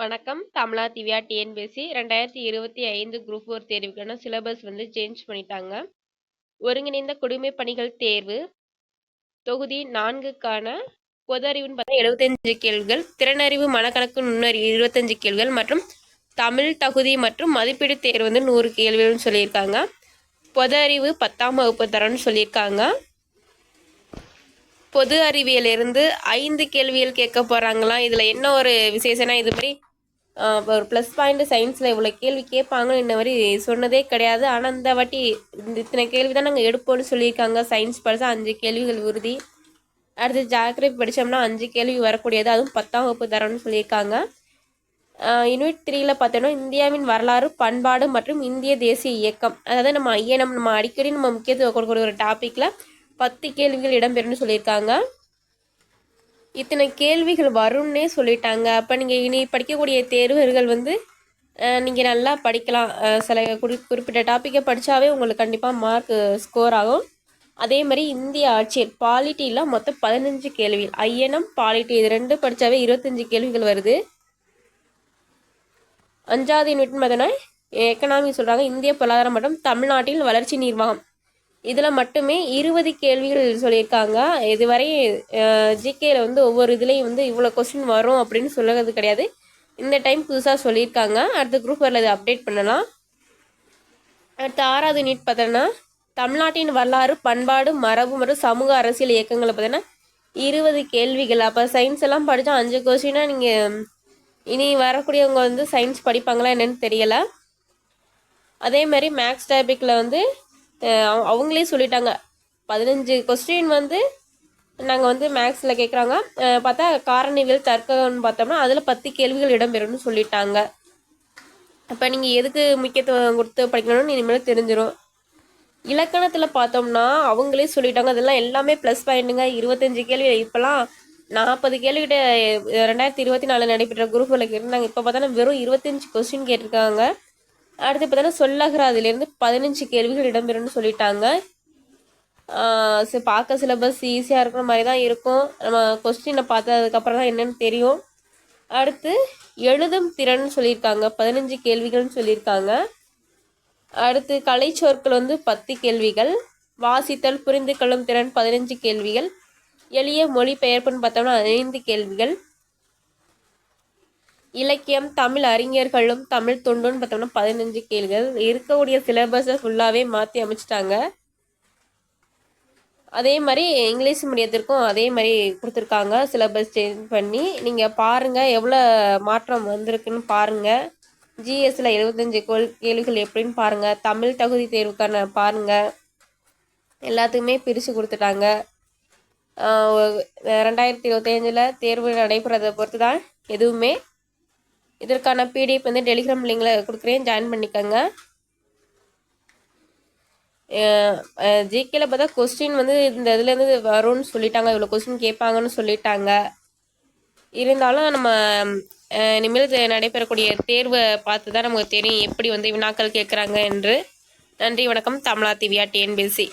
வணக்கம். தமிழா திவ்யா டிஎன்பிஎஸ்சி. ரெண்டாயிரத்தி இருபத்தி ஐந்து குரூப் ஃபோர் தேர்வுக்கான சிலபஸ் வந்து சேஞ்ச் பண்ணிட்டாங்க. ஒருங்கிணைந்த குடிமை பணிகள் தேர்வு. தொகுதி நான்குக்கான பொது அறிவுன்னு பார்த்தா எழுபத்தஞ்சு கேள்விகள் திறனறிவு மனக்கணக்கு நுண்ணறிவு இருபத்தஞ்சு கேள்விகள் மற்றும் தமிழ் தகுதி மற்றும் மதிப்பீடு தேர்வு வந்து நூறு கேள்விகள்னு சொல்லியிருக்காங்க. பொது அறிவு பத்தாம் வகுப்பு தரம்னு சொல்லியிருக்காங்க. பொது அறிவியலிருந்து ஐந்து கேள்விகள் கேட்க போகிறாங்களாம் இதில் என்ன ஒரு விசேஷம்னா இது மாதிரி ஒரு ப்ளஸ் பாயிண்ட் சயின்ஸில் இவ்வளோ கேள்வி கேட்பாங்கன்னு இந்த மாதிரி சொன்னதே கிடையாது. ஆனால் இந்த வாட்டி இந்த இத்தனை கேள்வி தான் நாங்கள் எடுப்போம்னு சொல்லியிருக்காங்க. சயின்ஸ் படித்தா அஞ்சு கேள்விகள் உறுதி. அடுத்து ஜாகிரபி படித்தோம்னா அஞ்சு கேள்வி வரக்கூடியது. அதுவும் பத்தாம் வகுப்பு தரம்னு சொல்லியிருக்காங்க. யூனிட் த்ரீயில் பார்த்தோன்னா இந்தியாவின் வரலாறு பண்பாடு மற்றும் இந்திய தேசிய இயக்கம். அதாவது நம்ம ஐயனம் நம்ம அடிக்கடி நம்ம முக்கியத்துவம் கொடுக்கக்கூடிய ஒரு டாப்பிக்கில் பத்து கேள்விகள் இடம்பெறும்னு சொல்லியிருக்காங்க. இத்தனை கேள்விகள் வரும்னே சொல்லிட்டாங்க. அப்போ நீங்கள் இனி படிக்கக்கூடிய தேர்வர்கள் வந்து நீங்கள் நல்லா படிக்கலாம். சில குறி குறிப்பிட்ட டாப்பிக்கை படித்தாவே உங்களுக்கு கண்டிப்பாக மார்க் ஸ்கோர் ஆகும். அதே மாதிரி இந்திய ஆட்சியர் பாலிட்டியில் மொத்தம் பதினஞ்சு கேள்வி. ஐஎன்எம் பாலிட்டி இது ரெண்டு படித்தாவே இருபத்தஞ்சி கேள்விகள் வருது. அஞ்சாவது யூனிட் பார்த்தோன்னா எக்கனாமி சொல்கிறாங்க இந்திய பொருளாதாரம் மற்றும் தமிழ்நாட்டில் வளர்ச்சி நிர்வாகம். இதில் மட்டுமே இருபது கேள்விகள் சொல்லியிருக்காங்க. இதுவரை ஜிகேயில் வந்து ஒவ்வொரு இதுலேயும் வந்து இவ்வளோ கொஸ்டின் வரும் அப்படின்னு சொல்லுறது கிடையாது. இந்த டைம் புதுசாக சொல்லியிருக்காங்க. அடுத்த குரூப் வரல இதை அப்டேட் பண்ணலாம். அடுத்த ஆறாவது நீட் பார்த்தோன்னா தமிழ்நாட்டின் வரலாறு பண்பாடு மரபு மற்றும் சமூக அரசியல் இயக்கங்களை பார்த்தீங்கன்னா இருபது கேள்விகள். அப்போ சயின்ஸ் எல்லாம் படித்தா அஞ்சு கொஸ்டினாக நீங்கள் இனி வரக்கூடியவங்க வந்து சயின்ஸ் படிப்பாங்களா என்னென்னு தெரியலை. அதே மாதிரி மேக்ஸ் டாபிக்கில் வந்து அவங்களே சொல்லிட்டாங்க. பதினஞ்சு கொஸ்டின் வந்து நாங்கள் வந்து மேக்ஸில் கேட்குறாங்க பார்த்தா காரணிகள் தர்க்கம்னு பார்த்தோம்னா அதில் பத்து கேள்விகள் இடம்பெறும்னு சொல்லிட்டாங்க. அப்போ நீங்கள் எதுக்கு முக்கியத்துவம் கொடுத்து படிக்கணும்னு இனிமேல் தெரிஞ்சிடும் இலக்கணத்தில் பார்த்தோம்னா அவங்களே சொல்லிட்டாங்க. அதெல்லாம் எல்லாமே ப்ளஸ் பாயிண்ட்டுங்க இருபத்தஞ்சு கேள்வி. இப்போலாம் நாற்பது கேள்விகிட்ட ரெண்டாயிரத்தி இருபத்தி நாலு நடைபெற்ற குரூப்பில் இருந்தாங்க இப்போ பார்த்தோன்னா வெறும் இருபத்தஞ்சி கொஸ்டின் கேட்டிருக்காங்க. அடுத்து பார்த்தோன்னா சொல்லகர அதுலேருந்து பதினஞ்சு கேள்விகள் இடம்பெறும்னு சொல்லிட்டாங்க. பார்க்க சிலபஸ் ஈஸியாக இருக்கிற மாதிரி தான் இருக்கும். நம்ம கொஸ்டினை பார்த்ததுக்கப்புறம் தான் என்னென்னு தெரியும். அடுத்து எழுதும் திறன் சொல்லியிருக்காங்க. பதினஞ்சு கேள்விகள்னு சொல்லியிருக்காங்க. அடுத்து கலை சொற்கள் வந்து பத்து கேள்விகள். வாசித்தல் புரிந்து கொள்ளும் திறன் பதினஞ்சு கேள்விகள். எளிய மொழிபெயர்ப்புன்னு பார்த்தோம்னா ஐந்து கேள்விகள். இலக்கியம் தமிழ் அறிஞர்களும் தமிழ் தொண்டுன்னு பார்த்தோம்னா பதினஞ்சு கேள்விகள். இருக்கக்கூடிய சிலபஸை ஃபுல்லாகவே மாற்றி அமைச்சிட்டாங்க. அதே மாதிரி இங்கிலீஷ் மீடியத்திற்கும் அதே மாதிரி கொடுத்துருக்காங்க. சிலபஸ் சேஞ்ச் பண்ணி நீங்கள் பாருங்கள் எவ்வளோ மாற்றம் வந்திருக்குன்னு பாருங்கள் ஜிஎஸ்சில் எழுபத்தஞ்சி கோல் கேள்விகள் எப்படின்னு பாருங்கள் தமிழ் தகுதி தேர்வுக்கான பாருங்கள் எல்லாத்துக்குமே பிரித்து கொடுத்துட்டாங்க. ரெண்டாயிரத்தி இருபத்தஞ்சில் தேர்வு நடைபெறதை பொறுத்து தான் எதுவுமே இதற்கான பிடிஎஃப் வந்து டெலிகிராம் லிங்கில் கொடுக்குறேன். ஜாயின் பண்ணிக்கோங்க. ஜிகேல பார்த்தா கொஸ்டின் வந்து இந்த இதுலேருந்து வரும்னு சொல்லிட்டாங்க. இவ்வளோ கொஸ்டின் கேட்பாங்கன்னு சொல்லிட்டாங்க. இருந்தாலும் நம்ம இனிமேல் நடைபெறக்கூடிய தேர்வை பார்த்து தான் நமக்கு தெரியும். எப்படி வந்து வினாக்கள் கேட்குறாங்க என்று. நன்றி வணக்கம். தமிழா திவ்யா டிஎன்பிசி